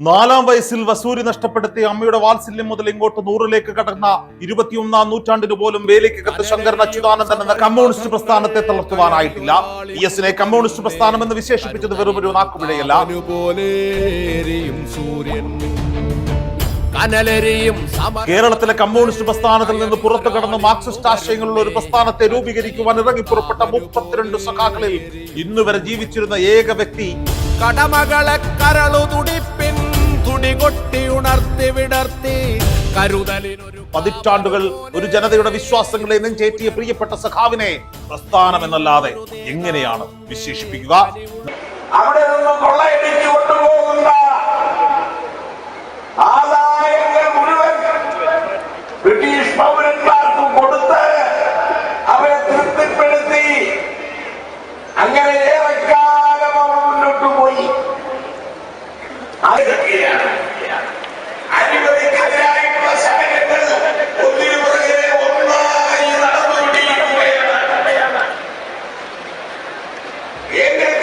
നാലാം വയസ്സിൽ വസൂരി നഷ്ടപ്പെടുത്തി അമ്മയുടെ വാത്സല്യം മുതൽ ഇങ്ങോട്ട് നൂറിലേക്ക് കടന്ന ഇരുപത്തിയൊന്നാം നൂറ്റാണ്ടിന് പോലും വേലയ്ക്ക് കത്ത് ശങ്കരൻ അച്യുതാനന്ദൻ എന്ന കമ്മ്യൂണിസ്റ്റ് പ്രസ്ഥാനത്തെ തളർത്തുവാനായിട്ടില്ല. ഇ എസിനെ കമ്മ്യൂണിസ്റ്റ് പ്രസ്ഥാനം എന്ന് വിശേഷിപ്പിച്ചത് വെറും ഒരു നാക്കുപിഴയല്ല സൂര്യൻ. കനലെരിയും കേരളത്തിലെ കമ്മ്യൂണിസ്റ്റ് പ്രസ്ഥാനത്തിൽ നിന്ന് പുറത്തു കടന്ന് മാർക്സിസ്റ്റ് ആശയങ്ങളുള്ള ഒരു പ്രസ്ഥാനത്തെ രൂപീകരിക്കുവാൻ ഇറങ്ങിപ്പുറപ്പെട്ട മുപ്പത്തിരണ്ട് സഖാക്കളിൽ ഇന്നുവരെ ജീവിച്ചിരുന്ന ഏക വ്യക്തി കടമകളെ കരളു തുടിപ്പിൻ തുടി കൊട്ടി ഉണർത്തി വിടർത്തി കരുതലിനൊരു പതിറ്റാണ്ടുകൾ ഒരു ജനതയുടെ വിശ്വാസങ്ങളെ നെഞ്ചേറ്റിയ പ്രിയപ്പെട്ട സഖാവിനെ പ്രസ്ഥാനം എന്നല്ലാതെ എങ്ങനെയാണ് വിശേഷിപ്പിക്കുക? അവിടെ നിന്ന് കൊള്ളയടിച്ചു കൊണ്ടുപോകുന്ന ആദായങ്ങൾ മുഴുവൻ ബ്രിട്ടീഷ് പൗരന്മാർക്ക് കൊടുത്ത് അവരെ തൃപ്തിപ്പെടുത്തി. അങ്ങനെ ഏറെക്കാലം അവർ മുന്നോട്ട് പോയി. അതൊക്കെയാണ് Amen.